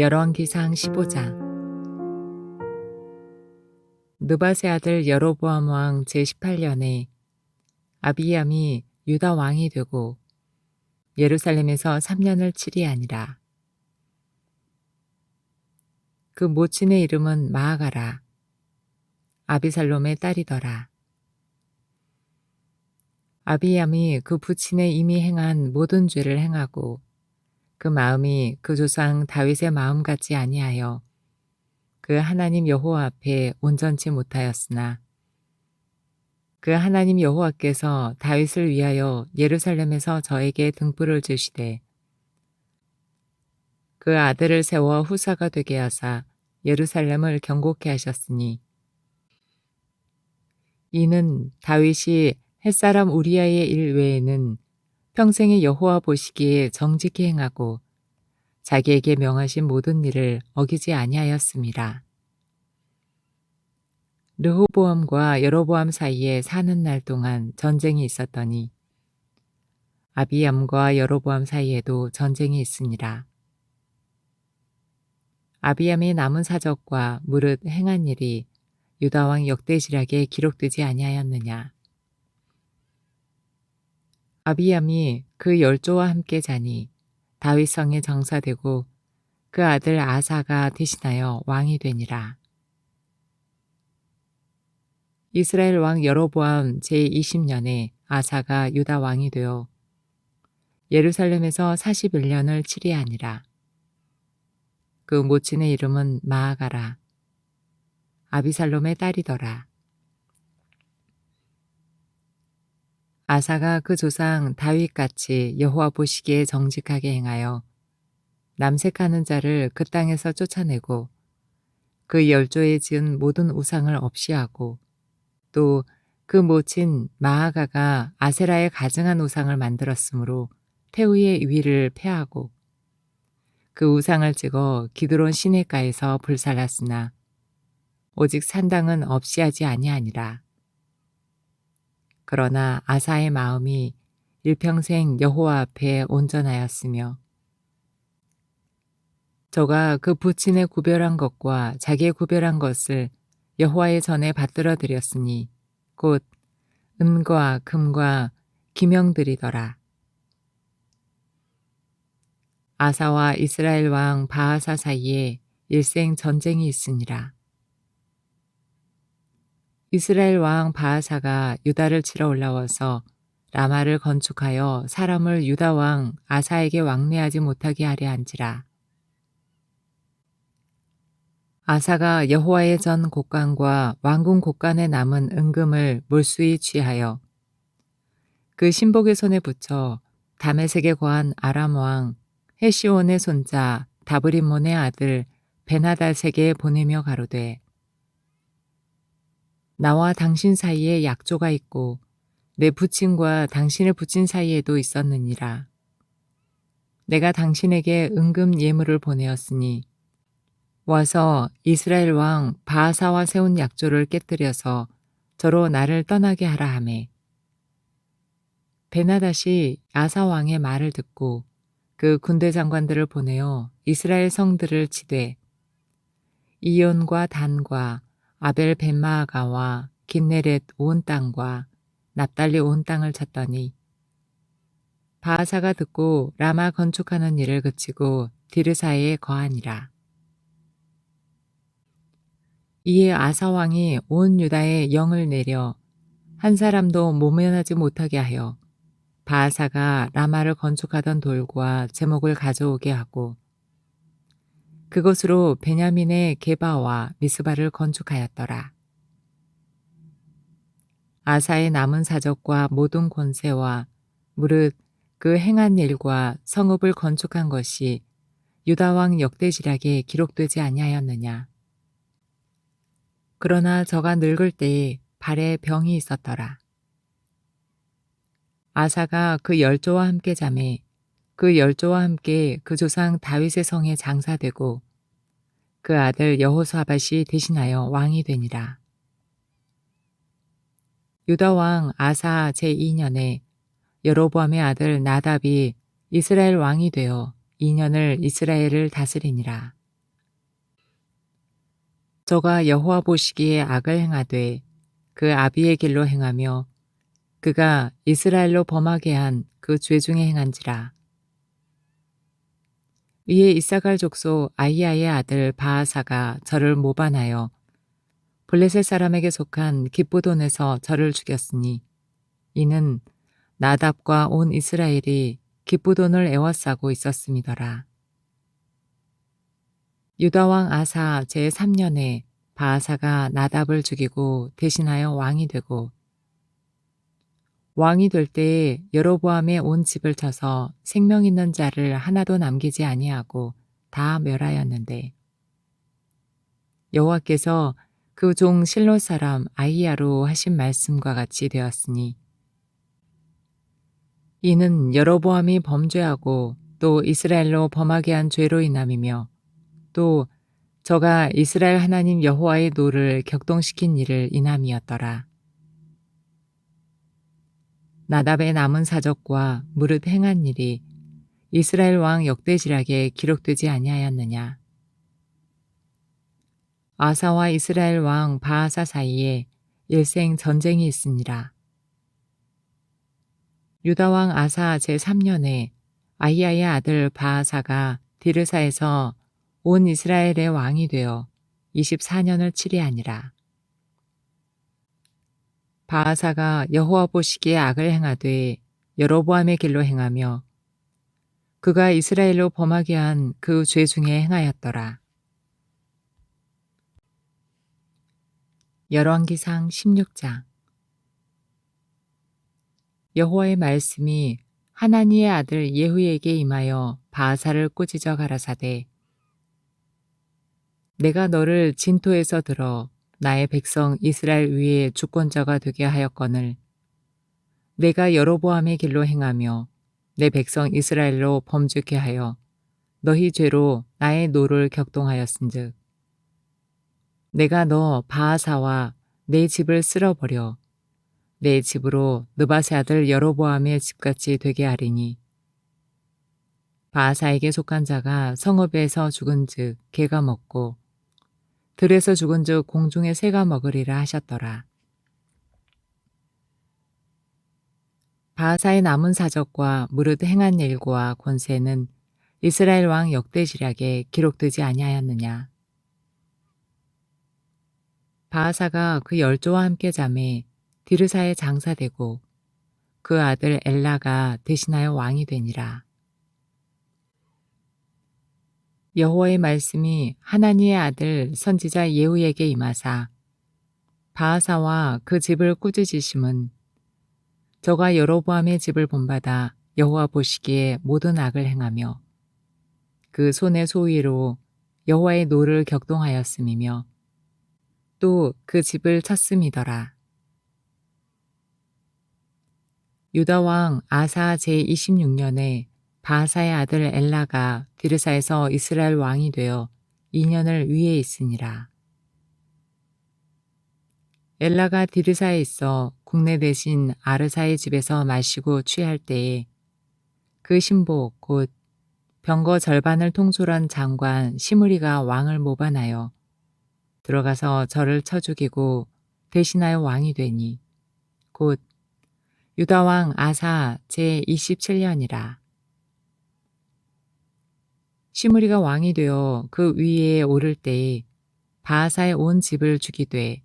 열왕기상 15장 느바세 아들 여로보암 왕 제18년에 아비암이 유다 왕이 되고 예루살렘에서 3년을 치리하니라. 그 모친의 이름은 마아가라. 아비살롬의 딸이더라. 아비암이 그 부친의 이미 행한 모든 죄를 행하고 그 마음이 그 조상 다윗의 마음 같지 아니하여 그 하나님 여호와 앞에 온전치 못하였으나 그 하나님 여호와께서 다윗을 위하여 예루살렘에서 저에게 등불을 주시되 그 아들을 세워 후사가 되게 하사 예루살렘을 경고케 하셨으니 이는 다윗이 햇사람 우리아의 일 외에는 평생의 여호와 보시기에 정직히 행하고 자기에게 명하신 모든 일을 어기지 아니하였습니다. 르호보암과 여로보암 사이에 사는 날 동안 전쟁이 있었더니 아비암과 여로보암 사이에도 전쟁이 있으니라. 아비암의 남은 사적과 무릇 행한 일이 유다왕 역대지략에 기록되지 아니하였느냐. 아비암이 그 열조와 함께 자니 다윗 성에 정사되고 그 아들 아사가 대신하여 왕이 되니라. 이스라엘 왕 여로보암 제20년에 아사가 유다 왕이 되어 예루살렘에서 41년을 치리하니라. 그 모친의 이름은 마아가라. 아비살롬의 딸이더라. 아사가 그 조상 다윗같이 여호와 보시기에 정직하게 행하여 남색하는 자를 그 땅에서 쫓아내고 그 열조에 지은 모든 우상을 없이 하고 또 그 모친 마아가가 아세라에 가증한 우상을 만들었으므로 태우의 위를 패하고 그 우상을 찍어 기드론 시내가에서 불살랐으나 오직 산당은 없이 하지 아니하니라. 그러나 아사의 마음이 일평생 여호와 앞에 온전하였으며 저가 그 부친의 구별한 것과 자기의 구별한 것을 여호와의 전에 받들어 드렸으니 곧 은과 금과 기명들이더라. 아사와 이스라엘 왕 바하사 사이에 일생 전쟁이 있으니라. 이스라엘 왕 바하사가 유다를 치러 올라와서 라마를 건축하여 사람을 유다 왕 아사에게 왕래하지 못하게 하려 한지라. 아사가 여호와의 전 곡간과 왕궁 곡간에 남은 은금을 몰수히 취하여 그 신복의 손에 붙여 다메섹에 거한 아람 왕 헤시온의 손자 다브림몬의 아들 베나다색에 보내며 가로되 나와 당신 사이에 약조가 있고 내 부친과 당신의 부친 사이에도 있었느니라. 내가 당신에게 은금 예물을 보내었으니 와서 이스라엘 왕 바하사와 세운 약조를 깨뜨려서 저로 나를 떠나게 하라 하매 베나다시 아사 왕의 말을 듣고 그 군대 장관들을 보내어 이스라엘 성들을 치되 이온과 단과 아벨 벤마아가와 긴네렛 온 땅과 납달리 온 땅을 쳤더니 바하사가 듣고 라마 건축하는 일을 그치고 디르사에 거하니라. 이에 아사 왕이 온 유다에 영을 내려 한 사람도 모면하지 못하게 하여 바하사가 라마를 건축하던 돌과 제목을 가져오게 하고 그것으로 베냐민의 게바와 미스바를 건축하였더라. 아사의 남은 사적과 모든 권세와 무릇 그 행한 일과 성읍을 건축한 것이 유다왕 역대지략에 기록되지 아니하였느냐. 그러나 저가 늙을 때에 발에 병이 있었더라. 아사가 그 열조와 함께 잠에 그 열조와 함께 그 조상 다윗의 성에 장사되고 그 아들 여호사밧이 대신하여 왕이 되니라. 유다 왕 아사 제2년에 여로보암의 아들 나답이 이스라엘 왕이 되어 2년을 이스라엘을 다스리니라. 저가 여호와 보시기에 악을 행하되 그 아비의 길로 행하며 그가 이스라엘로 범하게 한 그 죄 중에 행한지라. 이에 이사갈 족속 아이야의 아들 바하사가 저를 모반하여 블레셋 사람에게 속한 기쁘돈에서 저를 죽였으니 이는 나답과 온 이스라엘이 기쁘돈을 애워싸고 있었음이더라. 유다왕 아사 제3년에 바하사가 나답을 죽이고 대신하여 왕이 되고 왕이 될 때에 여로보암의 온 집을 쳐서 생명 있는 자를 하나도 남기지 아니하고 다 멸하였는데 여호와께서 그 종 실로 사람 아이야로 하신 말씀과 같이 되었으니 이는 여로보암이 범죄하고 또 이스라엘로 범하게 한 죄로 인함이며 또 저가 이스라엘 하나님 여호와의 노를 격동시킨 일을 인함이었더라. 나답의 남은 사적과 무릇 행한 일이 이스라엘 왕 역대지락에 기록되지 아니하였느냐. 아사와 이스라엘 왕 바하사 사이에 일생 전쟁이 있으니라. 유다 왕 아사 제3년에 아이야의 아들 바하사가 디르사에서 온 이스라엘의 왕이 되어 24년을 치리하니라. 바하사가 여호와 보시기에 악을 행하되 여로보암의 길로 행하며 그가 이스라엘로 범하게 한 그 죄 중에 행하였더라. 열왕기상 16장 여호와의 말씀이 하나니의 아들 예후에게 임하여 바하사를 꾸짖어 가라사대 내가 너를 진토에서 들어 나의 백성 이스라엘 위에 주권자가 되게 하였거늘. 내가 여로보암의 길로 행하며 내 백성 이스라엘로 범죄케 하여 너희 죄로 나의 노를 격동하였은즉. 내가 너 바하사와 내 집을 쓸어버려 내 집으로 느바세 아들 여로보암의 집같이 되게 하리니. 바하사에게 속한 자가 성읍에서 죽은즉 개가 먹고 들에서 죽은즉 공중의 새가 먹으리라 하셨더라. 바하사의 남은 사적과 무릇 행한 일과 권세는 이스라엘 왕 역대시락에 기록되지 아니하였느냐. 바하사가 그 열조와 함께 잠에 디르사에 장사되고 그 아들 엘라가 대신하여 왕이 되니라. 여호와의 말씀이 하나니의 아들 선지자 예후에게 임하사 바하사와 그 집을 꾸짖으심은 저가 여로보암의 집을 본받아 여호와 보시기에 모든 악을 행하며 그 손의 소위로 여호와의 노를 격동하였음이며 또 그 집을 쳤음이더라. 유다 왕 아사 제26년에 바하사의 아들 엘라가 디르사에서 이스라엘 왕이 되어 2년을 위에 있으니라. 엘라가 디르사에 있어 국내 대신 아르사의 집에서 마시고 취할 때에 그 신복 곧 병거 절반을 통솔한 장관 시므리가 왕을 모반하여 들어가서 저를 쳐 죽이고 대신하여 왕이 되니 곧 유다 왕 아사 제 27년이라. 시므리가 왕이 되어 그 위에 오를 때에 바하사의 온 집을 죽이되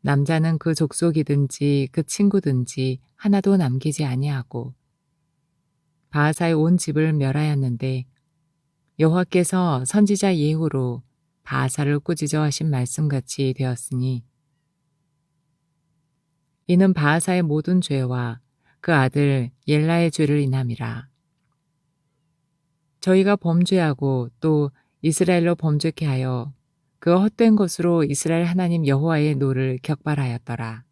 남자는 그 족속이든지 그 친구든지 하나도 남기지 아니하고 바하사의 온 집을 멸하였는데 여호와께서 선지자 예후로 바하사를 꾸짖어 하신 말씀같이 되었으니 이는 바하사의 모든 죄와 그 아들 옐라의 죄를 인함이라. 저희가 범죄하고 또 이스라엘로 범죄케 하여 그 헛된 것으로 이스라엘 하나님 여호와의 노를 격발하였더라.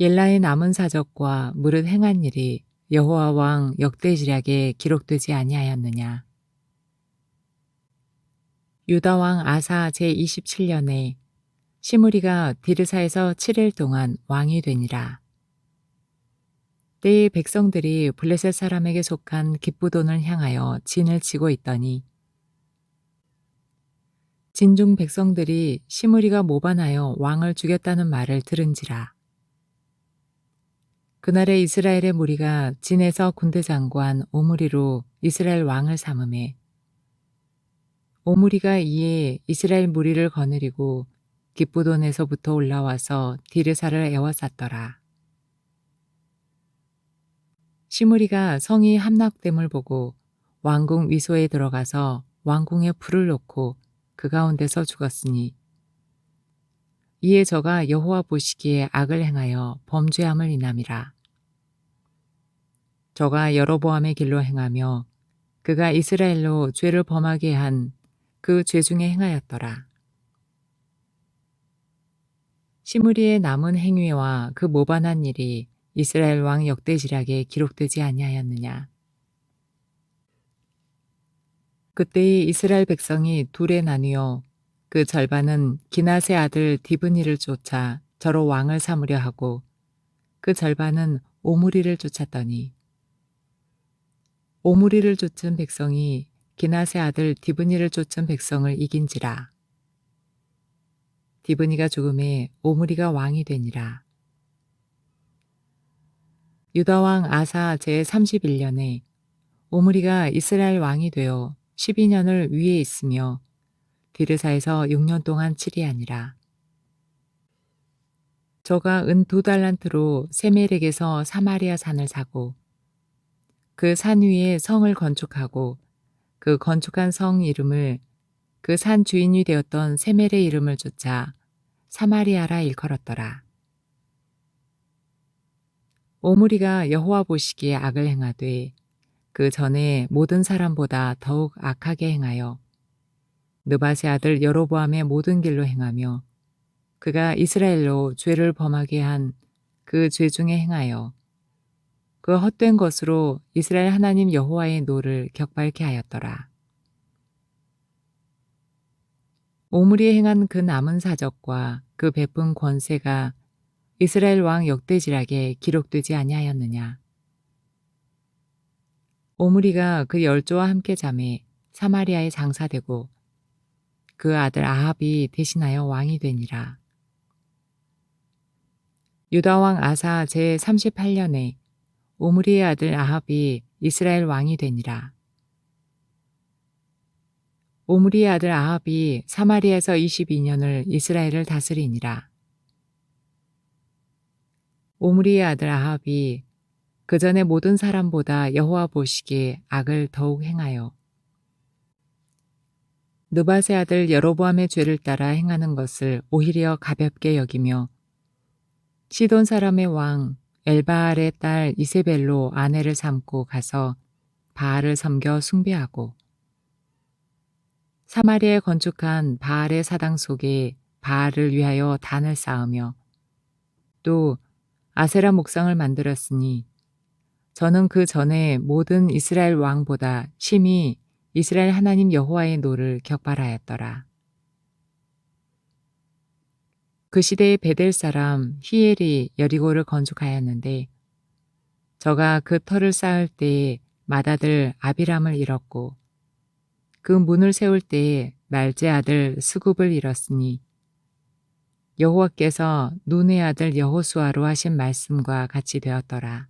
옐라의 남은 사적과 무릇 행한 일이 여호와 왕 역대지략에 기록되지 아니하였느냐. 유다 왕 아사 제27년에 시므리가 디르사에서 7일 동안 왕이 되니라. 때의 백성들이 블레셋 사람에게 속한 기쁘돈을 향하여 진을 치고 있더니 진중 백성들이 시므리가 모반하여 왕을 죽였다는 말을 들은지라. 그날에 이스라엘의 무리가 진에서 군대 장관 오므리로 이스라엘 왕을 삼음해 오므리가 이에 이스라엘 무리를 거느리고 기쁘돈에서부터 올라와서 디르사를 에워쌌더라. 시므리가 성이 함락됨을 보고 왕궁 위소에 들어가서 왕궁에 불을 놓고 그 가운데서 죽었으니 이에 저가 여호와 보시기에 악을 행하여 범죄함을 인함이라. 저가 여로보암의 길로 행하며 그가 이스라엘로 죄를 범하게 한 그 죄 중에 행하였더라. 시므리의 남은 행위와 그 모반한 일이 이스라엘 왕 역대지략에 기록되지 아니하였느냐. 그때의 이스라엘 백성이 둘에 나뉘어 그 절반은 기나세 아들 디브니를 쫓아 저로 왕을 삼으려 하고 그 절반은 오므리를 쫓았더니 오므리를 쫓은 백성이 기나세 아들 디브니를 쫓은 백성을 이긴지라. 디브니가 죽음에 오므리가 왕이 되니라. 유다왕 아사 제31년에 오므리가 이스라엘 왕이 되어 12년을 위에 있으며 디르사에서 6년 동안 치리하니라. 저가 은 두 달란트로 세멜에게서 사마리아 산을 사고 그 산 위에 성을 건축하고 그 건축한 성 이름을 그 산 주인이 되었던 세멜의 이름을 쫓아 사마리아라 일컬었더라. 오므리가 여호와 보시기에 악을 행하되 그 전에 모든 사람보다 더욱 악하게 행하여 느바세 아들 여로보암의 모든 길로 행하며 그가 이스라엘로 죄를 범하게 한 그 죄 중에 행하여 그 헛된 것으로 이스라엘 하나님 여호와의 노를 격발케 하였더라. 오므리에 행한 그 남은 사적과 그 베푼 권세가 이스라엘 왕 역대지락에 기록되지 아니하였느냐. 오므리가 그 열조와 함께 잠에 사마리아에 장사되고 그 아들 아합이 대신하여 왕이 되니라. 유다 왕 아사 제 38년에 오므리의 아들 아합이 이스라엘 왕이 되니라. 오므리의 아들 아합이 사마리아에서 22년을 이스라엘을 다스리니라. 오므리의 아들 아합이 그 전에 모든 사람보다 여호와 보시기에 악을 더욱 행하여 느바세 아들 여로보암의 죄를 따라 행하는 것을 오히려 가볍게 여기며 시돈 사람의 왕 엘바알의 딸 이세벨로 아내를 삼고 가서 바알을 섬겨 숭배하고 사마리아에 건축한 바알의 사당 속에 바알을 위하여 단을 쌓으며 또 아세라 목상을 만들었으니 저는 그 전에 모든 이스라엘 왕보다 심히 이스라엘 하나님 여호와의 노를 격발하였더라. 그 시대의 베델 사람 히엘이 여리고를 건축하였는데 저가 그 터를 쌓을 때에 맏아들 아비람을 잃었고 그 문을 세울 때에 말제 아들 수굽을 잃었으니 여호와께서 눈의 아들 여호수아로 하신 말씀과 같이 되었더라.